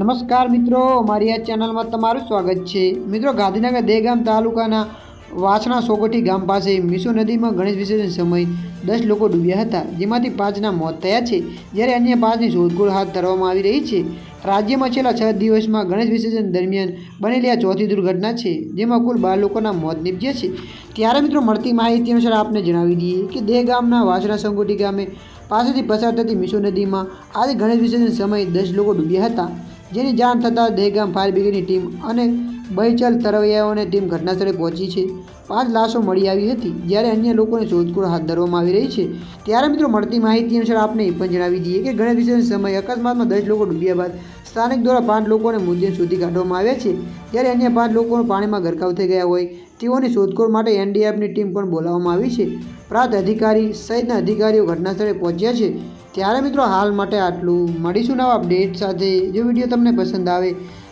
નમસ્કાર મિત્રો, મારી આ ચેનલમાં તમારું સ્વાગત છે. મિત્રો, ગાંધીનગર દેગામ તાલુકાના વાસણા સોગઠી ગામ પાસે મીસો નદીમાં ગણેશ વિસર્જન સમયે દસ લોકો ડૂબ્યા હતા, જેમાંથી પાંચના મોત થયા છે. જ્યારે અન્ય પાંચની શોધખોળ હાથ ધરવામાં આવી રહી છે. રાજ્યમાં છેલ્લા છ દિવસમાં ગણેશ વિસર્જન દરમિયાન બનેલી આ ચોથી દુર્ઘટના છે, જેમાં કુલ બાર લોકોના મોત નીપજ્યા છે. ત્યારે મિત્રો, મળતી માહિતી અનુસાર આપને જણાવી દઈએ કે દે ગામના વાસણા સંગોટી ગામે પાસેથી પસાર થતી મીસો નદીમાં આજે ગણેશ વિસર્જન સમયે દસ લોકો ડૂબ્યા હતા. જેની જાણ થતાં દહેગામ ફાયર બ્રિગેડની ટીમ અને બહીચલ તરવૈયાઓની ટીમ ઘટનાસ્થળે પહોંચી છે. પાંચ લાશો મળી આવી હતી. જ્યારે અન્ય લોકોને શોધખોળ હાથ ધરવામાં આવી રહી છે. ત્યારે મિત્રો મળતી માહિતી અનુસાર આપને એ પણ જણાવી દઈએ કે ગણેશ વિસર્જન સમયે અકસ્માતમાં દસ લોકો ડૂબ્યા બાદ સ્થાનિક દ્વારા પાંચ લોકોને મૃતદેહ શોધી કાઢવામાં આવ્યા છે. જ્યારે અન્ય પાંચ લોકો પાણીમાં ગરકાવ થઈ ગયા હોય તેઓની શોધખોળ માટે એનડીએફની ટીમ પણ બોલાવવામાં આવી છે. પ્રાંત અધિકારી સહિતના અધિકારીઓ ઘટનાસ્થળે પહોંચ્યા છે. ત્યારે મિત્રો હાલ માટે આટલું. મળીશું નવા અપડેટ સાથે. જો વીડિયો તમને પસંદ આવે